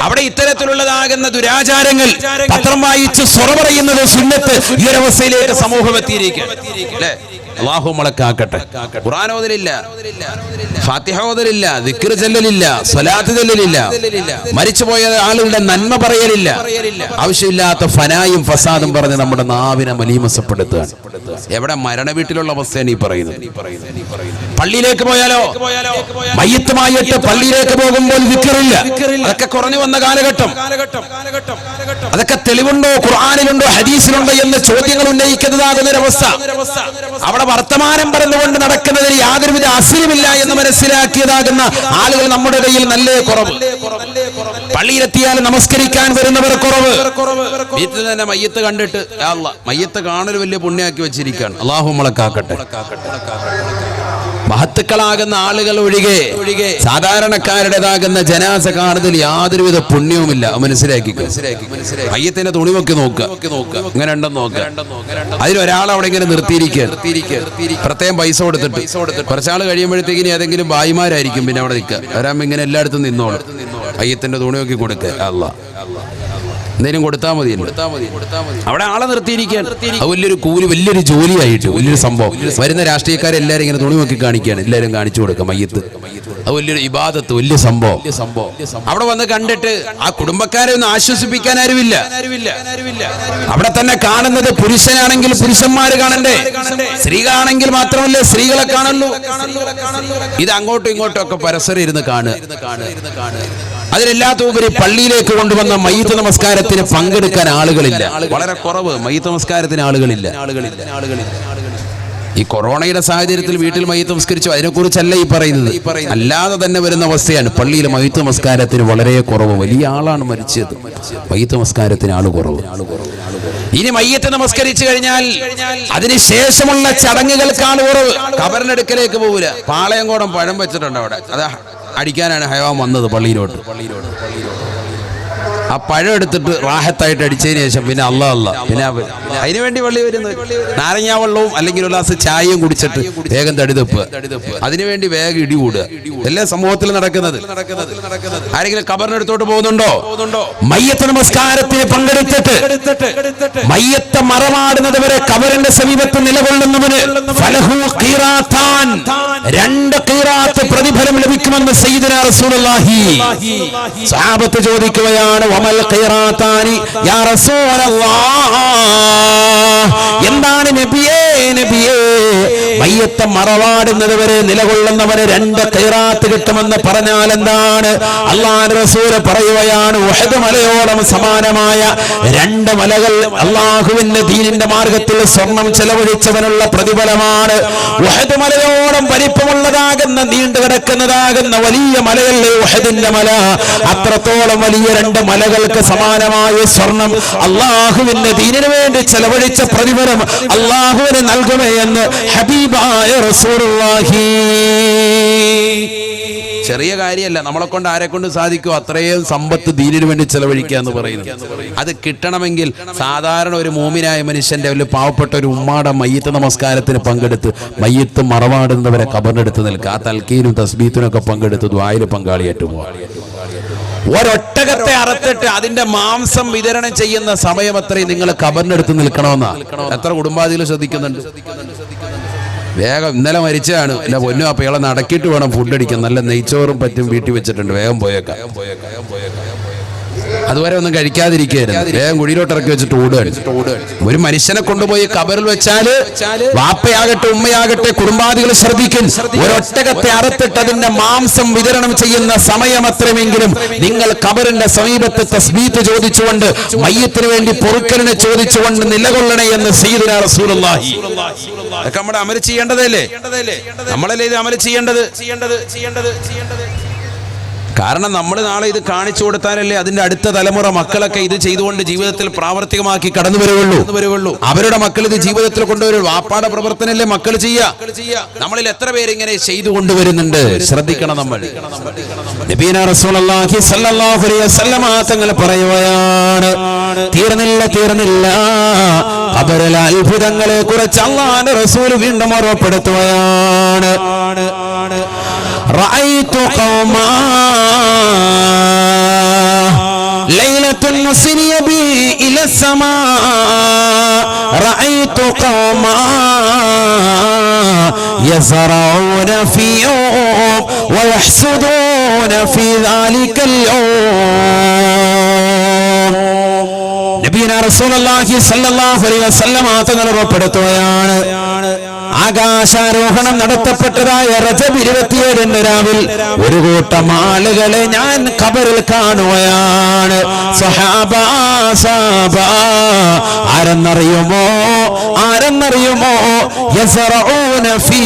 അവിടെ ഇത്തരത്തിലുള്ളതാകുന്ന ദുരാചാരങ്ങൾ പത്രം വായിച്ച് സ്വറ പറയുന്നത് സുന്നത്ത് ഈ ഒരവസ്ഥയിലേക്ക് സമൂഹം എത്തിയിരിക്കുകയാണ്. അല്ലേ? അള്ളാഹു മുളക്കാക്കട്ടെ ഓതലില്ല. ഫാത്തിഹ ഓതലില്ല. ദിക്ർ ചെല്ലലില്ല. ചെല്ലലില്ല. മരിച്ചുപോയ ആളുകളുടെ നന്മ പറയലില്ല. ആവശ്യമില്ലാത്ത ഫനായും ഫസാദും പറഞ്ഞ് നമ്മുടെ നാവിനെ മലീമസപ്പെടുത്തുക എവിടെ മരണ വീട്ടിലുള്ള അവസ്ഥയാണ് ഈ പറയുന്നത്. പള്ളിയിലേക്ക് പോയാലോ? മയ്യത്തുമായിട്ട് പള്ളിയിലേക്ക് പോകുമ്പോൾ വിക്കറില്ല അതൊക്കെ കുറഞ്ഞു വന്ന കാലഘട്ടം. അതൊക്കെ തെളിവുണ്ടോ? ഖുർആാനിലുണ്ടോ? ഹദീസിലുണ്ടോ? എന്ന ചോദ്യങ്ങൾ ഉന്നയിക്കുന്നതാകുന്ന ഒരവസ്ഥ അവിടെ വർത്തമാനം പറഞ്ഞുകൊണ്ട് നടക്കുന്നതിൽ യാതൊരുവിധ അസുരമില്ല എന്ന് മനസ്സിലാക്കിയതാകുന്ന ആളുകൾ നമ്മുടെ ഇടയിൽ നല്ല കുറവ്. പള്ളിയിലെത്തിയാൽ നമസ്കരിക്കാൻ വരുന്നവർ കുറവ്. വീട്ടിൽ തന്നെ മയ്യത്ത് കണ്ടിട്ട് മയ്യത്ത് കാണൊരു വലിയ പുണ്യാക്കി വെച്ചിരിക്കുകയാണ്. അള്ളാഹു മുളക്കാക്കട്ടെ കാക്കട്ടെ. മഹത്തുക്കളാകുന്ന ആളുകൾ ഒഴികെ സാധാരണക്കാരുടേതാകുന്ന ജനാസ കാണുന്നതിൽ യാതൊരുവിധ പുണ്യവുമില്ല. മനസ്സിലാക്കി അയ്യത്തിന്റെ തുണി നോക്കി നോക്കുക. ഇങ്ങനെ ഉണ്ടെന്ന് നോക്കുക. അതിലൊരാൾ അവിടെ ഇങ്ങനെ നിർത്തിയിരിക്കുക. പ്രത്യേകം പൈസ കൊടുത്തിട്ട്. കുറച്ചാൾ കഴിയുമ്പോഴത്തേക്കിന് ഏതെങ്കിലും ഭായിമാരായിരിക്കും പിന്നെ അവിടെ നിൽക്കുക. വരാകുമ്പോ ഇങ്ങനെ എല്ലായിടത്തും നിന്നോളും. അയ്യത്തിന്റെ തുണി നോക്കി കൊടുക്കുക. അല്ല എന്തെങ്കിലും കൊടുത്താൽ മതി അവിടെ ആളെ നിർത്തിയിരിക്കാൻ. വലിയൊരു കൂലി വലിയൊരു ജോലിയായിട്ട് വലിയൊരു സംഭവം. വരുന്ന രാഷ്ട്രീയക്കാരെല്ലാരും ഇങ്ങനെ തുണി നോക്കി കാണിക്കുകയാണ്. എല്ലാവരും കാണിച്ചു കൊടുക്കുക മയ്യത്ത്. അത് വലിയൊരു ഇബാദത്ത് വലിയ സംഭവം. അവിടെ വന്ന് കണ്ടിട്ട് ആ കുടുംബക്കാരെ ഒന്ന് ആശ്വസിപ്പിക്കാൻ ആരുമില്ല. അവിടെ തന്നെ കാണുന്നത് പുരുഷനാണെങ്കിൽ പുരുഷന്മാര് കാണണ്ടേ? സ്ത്രീകളാണെങ്കിൽ മാത്രമല്ല സ്ത്രീകളെ കാണുള്ളൂ? ഇത് അങ്ങോട്ടും ഇങ്ങോട്ടും ഒക്കെ പരസ്പരം ഇരുന്ന് കാണുക. അതിലെല്ലാത്ത ഉപരി പള്ളിയിലേക്ക് കൊണ്ടുവന്ന മയ്യത്ത് നമസ്കാരത്തിന് പങ്കെടുക്കാൻ ആളുകളില്ല. വളരെ കുറവ്. മയ്യത്ത് നമസ്കാരത്തിന് ആളുകളില്ല. ആളുകളില്ല ആളുകളില്ല ഈ കൊറോണയുടെ സാഹചര്യത്തിൽ വീട്ടിൽ മയ്യത്ത് നമസ്കരിച്ചു. അതിനെക്കുറിച്ചല്ല ഈ പറയുന്നത്. അല്ലാതെ തന്നെ വരുന്ന അവസ്ഥയാണ്. പള്ളിയിൽ മയ്യത്ത് നമസ്കാരത്തിന് വളരെ കുറവ്. വലിയ ആളാണ് മരിച്ചത്. മയ്യത്ത് നമസ്കാരത്തിന് ആൾ കുറവ്. ഇനി മയ്യത്ത് നമസ്കരിച്ചു കഴിഞ്ഞാൽ അതിനുശേഷമുള്ള ചടങ്ങുകൾക്കാണ് കുറവ്. കബറിനടുക്കലേക്ക് പോവില്ല. പാളയംകോടം പഴം വെച്ചിട്ടുണ്ട് അവിടെ. അതാ അടിക്കാനാണ് ഹയവാൻ വന്നത് പള്ളിയിലോട്ട്. പള്ളിയിലോട്ട് ആ പഴം എടുത്തിട്ട് റാഹത്തായിട്ട് അടിച്ചതിന് ശേഷം പിന്നെ അല്ല അല്ല പിന്നെ അതിനു വേണ്ടി പള്ളി വരുന്നത്. നാരങ്ങാവെള്ളവും അല്ലെങ്കിൽ ഒരു ഗ്ലാസ് ചായയും കുടിച്ചിട്ട് വേഗം തടിതപ്പ് അതിനുവേണ്ടി വേഗം ഇടി ഇടികൂടുക എല്ലാ സമൂഹത്തിൽ നടക്കുന്നത്. ആരെങ്കിലും കബറിനടുത്തോട്ട് പോകുന്നുണ്ടോ? മയ്യത്ത് നമസ്കാരത്തിന് പങ്കെടുത്തിട്ട് മയ്യത്ത് മറമാടുന്നത് വരെ കബറിന്റെ സമീപത്ത് നിലകൊള്ളുന്നവന് രണ്ട് ഖീറാത്ത് പ്രതിഫലം ലഭിക്കുമെന്ന് സയ്യിദുനാ റസൂലുള്ളാഹി. സഹാബത്ത് ചോദിക്കുകയാണ് വമൽ ഖീറാത്താനി യാ റസൂലല്ലാഹ് എന്താണ് നബിയേ നബിയേ? മയ്യത്ത് മറവാടുന്നത് വരെ നിലകൊള്ളുന്നവന് രണ്ട് ഖൈറാത്ത് കിട്ടുമെന്ന് പറഞ്ഞാൽ എന്താണ്? അള്ളാൻ റസൂൽ പറയുകയാണ് ഉഹദ് മലയോളം സമാനമായ രണ്ട് മലകൾ അള്ളാഹുവിന്റെ ദീനിന്റെ മാർഗത്തിൽ സ്വർണം ചെലവഴിച്ചവനുള്ള പ്രതിഫലമാണ്. ഉഹദ് മലയോളം വലിപ്പമുള്ളതാകുന്ന നീണ്ടു കിടക്കുന്നതാകുന്ന വലിയ മലയല്ലേ ഉഹദിന്റെ മല? അത്രത്തോളം വലിയ രണ്ട് മലകൾക്ക് സമാനമായ സ്വർണം അള്ളാഹുവിന്റെ ദീനിനു വേണ്ടി ചെലവഴിച്ച പ്രതിഫലം അള്ളാഹുവിന് നൽകുമേ എന്ന് ഹബീബായ റസൂലുള്ളാഹി ചെറിയ കാര്യമല്ല. നമ്മളെ കൊണ്ട് ആരെ കൊണ്ട് സാധിക്കും? അത്രയും സമ്പത്ത് ദീനിനു വേണ്ടി ചെലവഴിക്കുക എന്ന് പറയുന്നത്. അത് കിട്ടണമെങ്കിൽ സാധാരണ ഒരു മൂമിനായ മനുഷ്യന്റെ ഒരു പാവപ്പെട്ട ഒരു ഉമ്മാടെ മയ്യത്ത് നമസ്കാരത്തിന് പങ്കെടുത്ത് മയ്യത്ത് മറവാടുന്നവരെ കബറിനെടുത്ത് നിൽക്കുക. ആ തൽക്കീനും തസ്ബീത്തിനും ഒക്കെ പങ്കെടുത്ത് ദ്വായിൽ പങ്കാളിയായിട്ട് പോവാ ഒരൊട്ടകത്തെ അറുത്തിട്ട് അതിന്റെ മാംസം വിതരണം ചെയ്യുന്ന സമയം അത്രയും നിങ്ങൾ കബറിനെടുത്ത് നിൽക്കണമെന്നാ. എത്ര കുടുംബാദികൾ ശ്രദ്ധിക്കുന്നുണ്ട്. വേഗം ഇന്നലെ മരിച്ചതാണ്. എന്റെ പൊന്നു അപ്പൊ ഇയാളെ നടക്കിയിട്ട് വേണം ഫുഡ് അടിക്കാൻ. നല്ല നെയ്ച്ചോറും പറ്റും വീട്ടിൽ വെച്ചിട്ടുണ്ട്. വേഗം പോയേക്കാം. അതുവരെ ഒന്നും കഴിക്കാതിരിക്കുകയായിരുന്നു. വേഗം കുഴിയിലോട്ട് ഇറക്കി വെച്ചിട്ട് ഓടുകയാണ്. ഒരു മനുഷ്യനെ കൊണ്ടുപോയി കബറിൽ വെച്ചാൽ വാപ്പയാകട്ടെ ഉമ്മയാകട്ടെ കുടുംബാദികൾ ശ്രദ്ധിക്കും. ഒരൊട്ടകത്തെ അറുത്തിട്ട് അതിന്റെ മാംസം വിതരണം ചെയ്യുന്ന സമയം അത്രമെങ്കിലും നിങ്ങൾ കബറിന്റെ സമീപത്ത് തസ്ബീത്ത് ചോദിച്ചുകൊണ്ട് മയ്യത്തിന് വേണ്ടി പൊറുക്കലിനെ ചോദിച്ചുകൊണ്ട് നിലകൊള്ളണേ എന്ന് റസൂലുള്ളാഹി. നമ്മുടെ അമൽ ചെയ്യേണ്ടതല്ലേ? നമ്മളല്ലേ ഇത് അമൽ ചെയ്യേണ്ടത് ചെയ്യേണ്ടത് ചെയ്യേണ്ടത് ചെയ്യേണ്ടത്? കാരണം നമ്മൾ നാളെ ഇത് കാണിച്ചു കൊടുത്താലല്ലേ അതിന്റെ അടുത്ത തലമുറ മക്കളൊക്കെ ഇത് ചെയ്തുകൊണ്ട് ജീവിതത്തിൽ പ്രാവർത്തികമാക്കി കടന്നു വരുവുള്ളൂ വരുവുള്ളൂ അവരുടെ മക്കൾ ഇത് ജീവിതത്തിൽ കൊണ്ടുവരും വാപ്പാട പ്രവർത്തനല്ലേ മക്കൾ ചെയ്യാ നമ്മളിൽ എത്ര പേര് ഇങ്ങനെ ചെയ്തു കൊണ്ടുവരുന്നുണ്ട്? ശ്രദ്ധിക്കണം നമ്മൾ. തങ്ങൾ പറയുകയാണ് തീർന്നില്ല തീർന്നില്ല. അവരിലെ അത്ഭുതങ്ങളെ കുറിച്ച് അള്ളാന്റെ റസൂൽ വീണ്ടും ഓർമ്മപ്പെടുത്തുകയാണ്. റഅയ്തു ഖൗമാ بصري بي إلى السماء رأيت قوما يزرعون في يوم ويحسدون في ذلك اليوم നബീന റസൂലുള്ളാഹി സ്വല്ലല്ലാഹു അലൈഹി വസല്ലമ തങ്ങൾ ഉറപ്പെടുത്തുകയാണ് ആകാശാരോഹണം നടത്തപ്പെട്ടതായ റജബ് ഇരുപത്തിയേഴിന് രാവിൽ ഒരു കൂട്ടം ആളുകളെ ഞാൻ കബറിൽ കാണുകയാണ്. ആരെന്നറിയുമോ? ആരെന്നറിയുമോ? ഫീ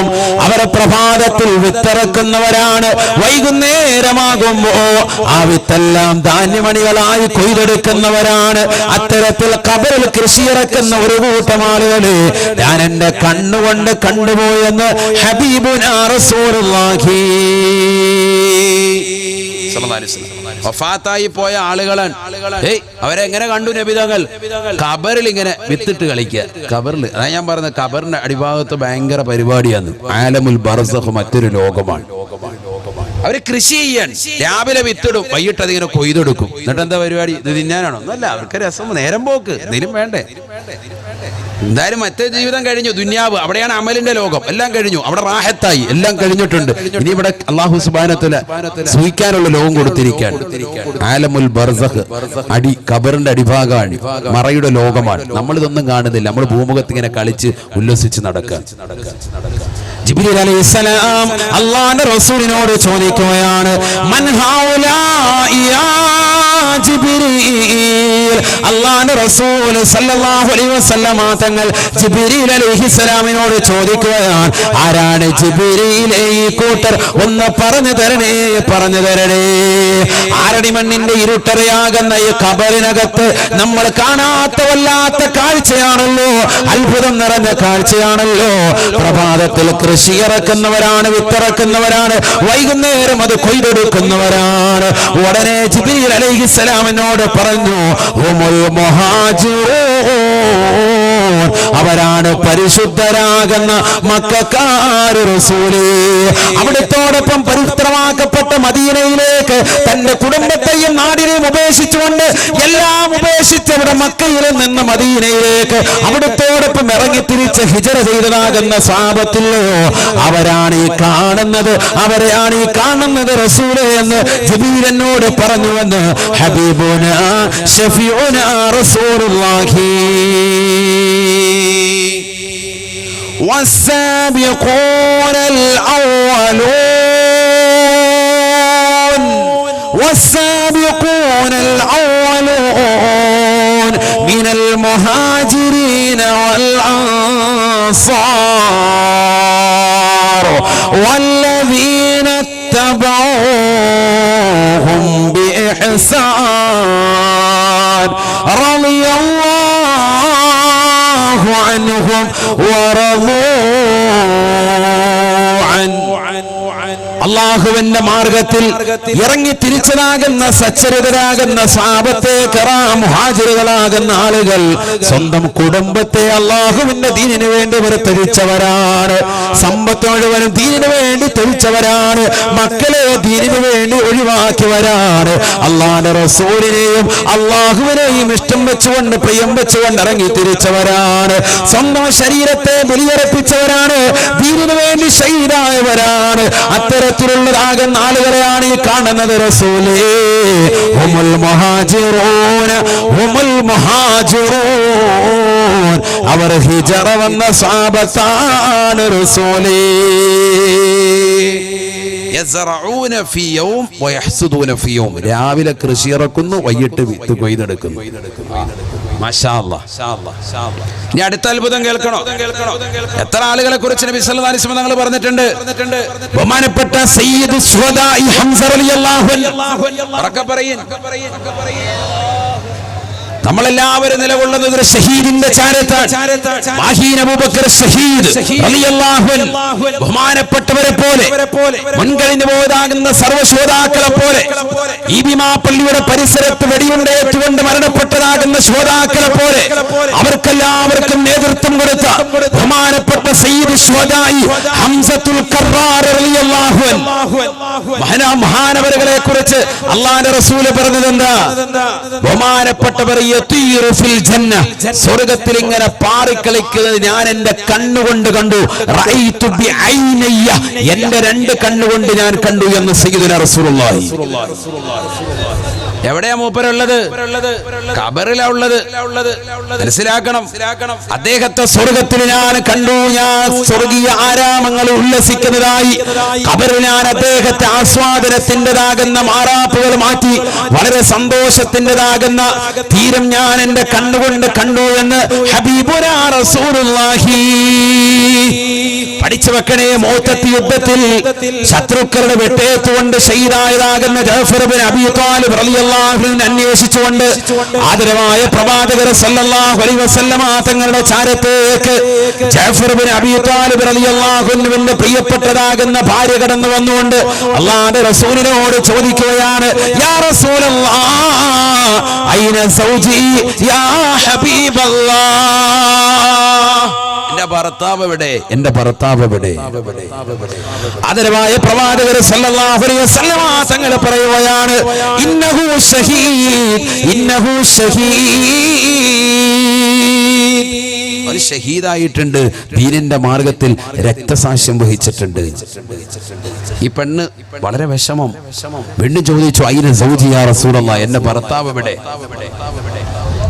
പോകും അവർ പ്രഭാതത്തിൽ വിത്തിറക്കുന്നവരാണ്. വൈകുന്നേരമാകുമ്പോ ആ വിത്തെല്ലാം ധാന്യമണികളായി കൊയ്തെടുക്കുന്നവരാണ്. അത്തരത്തിൽ കബറിൽ കൃഷിയിറക്കുന്ന ഒരു കൂട്ടം ആളുകൾ ഞാൻ എന്റെ കണ്ണുകൊണ്ട് കണ്ടുപോയെന്ന് ഹബീബുനാ റസൂലുള്ളാഹി. സ്വല്ലല്ലാഹി അലൈഹി വസല്ലം. വഫാത്തായി പോയ ആളുകളാണ്. ഏയ് അവരെങ്ങനെ കണ്ടു നബിതങ്ങൾ കബറിൽ ഇങ്ങനെ വിത്തിട്ട് കളിക്കുക. കബറിൽ അതാ ഞാൻ പറഞ്ഞത് കബറിന്റെ അടിഭാഗത്ത് ഭയങ്കര പരിപാടിയാണ്. ആലമുൽ ബർസഖ് മറ്റൊരു ലോകമാണ്. അവർ കൃഷി ചെയ്യാൻ. രാവിലെ വിത്തിടും വൈകിട്ട് അതിങ്ങനെ കൊയ്തെടുക്കും. എന്നിട്ട് എന്താ പരിപാടി? ഇത് തിന്നാനാണോ? ഒന്നല്ല അവർക്ക് രസം നേരം പോക്ക്. എന്തെങ്കിലും വേണ്ടേ? എന്തായാലും മറ്റേ ജീവിതം കഴിഞ്ഞു ദുന്യാവ്. അവിടെയാണ് അമലിന്റെ ലോകം. എല്ലാം കഴിഞ്ഞു. അവിടെ റാഹത്തായി. എല്ലാം കഴിഞ്ഞിട്ടുണ്ട്. ഇനി ഇവിടെ അള്ളാഹു സുബാനത്തിൽ സൂഹിക്കാനുള്ള ലോകം കൊടുത്തിരിക്കാൻ ആലമുൽ ബർസഖ് അടി കബറിന്റെ അടിഭാഗമാണ്. മറയുടെ ലോകമാണ്. നമ്മൾ ഇതൊന്നും കാണുന്നില്ല. നമ്മൾ ഭൂമുഖത്ത് ഇങ്ങനെ കളിച്ച് ഉല്ലസിച്ച് നടക്കുക. ജിബ്രീൽ സലാം അള്ളാന്റെ റസൂലിനോട് ചോദിക്കുകയാണ് അള്ളാന്റെ റസൂൽ സല്ലല്ലാഹു അലൈഹി തങ്ങൾ ജിബ്രീൽ ചോദിക്കുകയാണ് ആരാണ് ജിബ്രീലെ ഈ കൂട്ടർ ഒന്ന് പറഞ്ഞു തരണേ പറഞ്ഞു തരണേ. ഇരുട്ടരയാകുന്ന ഇരുട്ടറയാകുന്ന ഈ കബറിനകത്ത് നമ്മൾ കാണാത്ത വല്ലാത്ത കാഴ്ചയാണല്ലോ അത്ഭുതം നിറഞ്ഞ കാഴ്ചയാണല്ലോ. പ്രഭാതത്തിൽ കൃഷി ഇറക്കുന്നവരാണ് വിത്തിറക്കുന്നവരാണ് വൈകുന്നേരം അത് കൊയ്തെടുക്കുന്നവരാണ്. ഉടനെ ജിബിരിൽ അലൈഹിസ്സലാമിനോട് പറഞ്ഞു ഹുമുൽ മുഹാജിറൂൻ. അവരാണ് പരിശുദ്ധരാകുന്ന മക്കാര് റസൂലേ. അവിടത്തോടൊപ്പം പവിത്രമാക്കപ്പെട്ട മദീനയിലേക്ക് തന്റെ കുടുംബത്തെയും നാടിനെയും ഉപേക്ഷിച്ചുകൊണ്ട് എല്ലാം ഉപേക്ഷിച്ച് അവിടെ മക്കയിൽ നിന്ന് മദീനയിലേക്ക് അവിടത്തോടൊപ്പം ഇറങ്ങി തിരിച്ച് ഹിജറ ചെയ്തതാകുന്ന സാപത്തില്ലോ അവരാണ് ഈ കാണുന്നത് അവരെയാണ് ഈ കാണുന്നത് റസൂലെ എന്ന് ജബീൽ എന്നോട് പറഞ്ഞുവെന്ന് ഹബീബുന ഷഫീഉന റസൂലുള്ളാഹി. والسابقون الأولون والسابقون الأولون من المهاجرين والأنصار والذين اتبعوهم بإحسان. رضي الله عنهم ورضوا عنه. അള്ളാഹുവിന്റെ മാർഗത്തിൽ ഇറങ്ങി തിരിച്ചതാകുന്ന സച്ചരിതരാകുന്ന സാപത്തെ മുഹാജിറുകളാകുന്ന ആളുകൾ സ്വന്തം കുടുംബത്തെ അള്ളാഹുവിന്റെ ദീനിനു വേണ്ടി അവർ തെളിച്ചവരാണ് സമ്പത്ത് മുഴുവനും ദീനിനു വേണ്ടി തെളിച്ചവരാണ് മക്കളെ ദീനിനു വേണ്ടി ഒഴിവാക്കിയവരാണ്. അള്ളാന്റെ റസൂലിനെയും അള്ളാഹുവിനെയും ഇഷ്ടം വെച്ചുകൊണ്ട് പ്രിയം വെച്ചുകൊണ്ട് ഇറങ്ങി തിരിച്ചവരാണ്. സ്വന്തം ശരീരത്തെ ബലിയർപ്പിച്ചവരാണ്. ദീനിനു വേണ്ടി ഷഹീദായവരാണ്. അത്തരത്തിലുള്ളതാകുന്ന ആളുകളെയാണ് ഈ കാണുന്നത് അവർ ഹിജറ വന്ന യൗം. രാവിലെ കൃഷി ഇറക്കുന്നു വൈകിട്ട് വിത്ത് കൊയ്തെടുക്കുന്നു. ഇനി അടുത്ത അത്ഭുതം കേൾക്കണോ? എത്ര ആളുകളെ കുറിച്ച് നബി സല്ലല്ലാഹു അലൈഹി തങ്ങൾ പറഞ്ഞിട്ടുണ്ട്? ബഹുമാനപ്പെട്ട സയ്യിദ് ഹംസ റളിയല്ലാഹു അൻഹു. പറയിൻ നമ്മളെല്ലാവരും നിലകൊള്ളുന്നത് ഒരു ഷഹീദിന്റെ ബഹുമാനപ്പെട്ടവരെ പോലെ മുൻകഴിഞ്ഞു പോയതാകുന്ന സർവശ്രോതാക്കളെ പോലെ ഈ ഭീമാ പള്ളിയുടെ പരിസരത്ത് വെടിയുണ്ടേറ്റുകൊണ്ട് മരണപ്പെട്ടതാകുന്ന ശ്രോതാക്കളെ പോലെ അവർക്കെല്ലാവർക്കും നേതൃത്വം കൊടുത്ത ബഹുമാനപ്പെട്ട സയ്യിദ് ശ്വദായി ഹംസത്തുൽ മഹാനവരുകളെ കുറിച്ച് അള്ളാന്റെ റസൂൽ പറഞ്ഞത് എന്താ ബഹുമാനപ്പെട്ടവർ സ്വർഗത്തിൽ ഇങ്ങനെ പാറിക്കളിക്കുന്നത് ഞാൻ എന്റെ കണ്ണുകൊണ്ട് കണ്ടു. എന്റെ രണ്ട് കണ്ണുകൊണ്ട് ഞാൻ കണ്ടു എന്ന് സയ്യിദുന റസൂലുള്ളാഹി. എവിടെയാ മൂപ്പരുള്ളത്? കബറിലാ ഉള്ളത്. മനസ്സിലാക്കണം. അദ്ദേഹത്തെ സ്വർഗത്തിൽ ഞാൻ കണ്ടു. ഞാൻ സ്വർഗീയ ആരാമങ്ങൾ ഉല്ലസിക്കുന്നതായി. കബറിൽ ഞാൻ അദ്ദേഹത്തെ ആസ്വാദനത്തിന്റെതാകുന്ന മാറാപ്പുകൾ മാറ്റി. വളരെ സന്തോഷത്തിന്റെതാകുന്ന തീരം ഞാൻ എന്റെ കണ്ണുകൊണ്ട് കണ്ടു എന്ന് ഹബീബുരാ റസൂലുള്ളാഹി. പഠിച്ചു വെക്കണേ മോത്തത്തി യുദ്ധത്തിൽ. ശത്രുക്കളുടെ വെട്ടേറ്റുകൊണ്ട് ഷെയ്ദായതാകുന്ന ജാഫർ ബിൻ അബീ റളിയല്ലാഹു അൻഹു അന്വേഷിച്ചുകൊണ്ട് ആദരവായ പ്രവാചകർ സല്ലല്ലാഹു അലൈഹി വസല്ലമ തങ്ങളുടെ ചാരത്തേക്ക് ജാഫർ ബിൻ അബീ റളിയല്ലാഹു അൻഹുവിന്റെ പ്രിയപ്പെട്ടതാകുന്ന ഭാര്യ കടന്നു വന്നുകൊണ്ട് അള്ളാഹുവിന്റെ റസൂലിനോട് ചോദിക്കുകയാണ് യാ റസൂലല്ലാഹ് ഐന സൗജി യാ ഹബീബല്ലാഹ് എന്റെ ഭർത്താവ് എവിടെ? എന്റെ ഭർത്താവ് എവിടെ? ആദരവായ പ്രവാചകർ തങ്ങൾ പറയുകയാണ് ഇന്നഹു ഷഹീദ് ഇന്നഹു ഷഹീദ് ഒരു ഷഹീദായിട്ടുണ്ട് ദീനിന്റെ മാർഗത്തിൽ രക്തസാക്ഷ്യം വഹിച്ചിട്ടുണ്ട്. ഈ പെണ്ണ് വളരെ വിഷമം. പെണ്ണ് ചോദിച്ചു അയിന് സൗജിയാ റസൂലല്ലാ എന്റെ ഭർത്താവ് എവിടെ?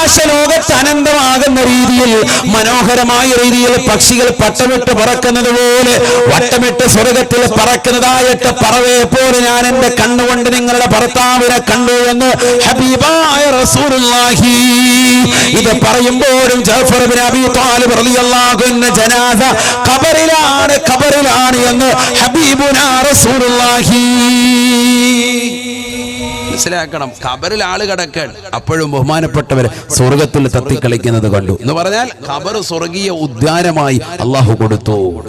ആകാശ ലോകത്ത് അനന്തമാകുന്ന രീതിയിൽ മനോഹരമായ രീതിയിൽ പക്ഷികൾ പട്ടമിട്ട് പറക്കുന്നത് പോലെ വട്ടമിട്ട് സ്വർഗത്തിൽ പറക്കുന്നതായിട്ട് പറവയെ പോലെ ഞാൻ എന്റെ കണ്ണുകൊണ്ട് നിങ്ങളുടെ ഭർത്താവിനെ കണ്ടു എന്ന് ഹബീബായ റസൂലുള്ളാഹി. ഇത് പറയുമ്പോഴും ജാഫർ ബിൻ അബീ താലിബ് റളിയല്ലാഹു അൻഹു ഖബറിലാണ് ഖബറിലാണ് എന്ന് ഹബീബുനാ റസൂലുള്ളാഹി. മനസ്സിലാക്കണം. ഖബറിൽ ആൾ കിടക്കാൻ. അപ്പോഴും ബഹുമാനപ്പെട്ടവർ സ്വർഗത്തിൽ തത്തിക്കളിക്കുന്നത് കണ്ടു. എന്ന് പറഞ്ഞാൽ ഖബർ സ്വർഗീയ ഉദ്യാനമായി അള്ളാഹു കൊടുത്തു.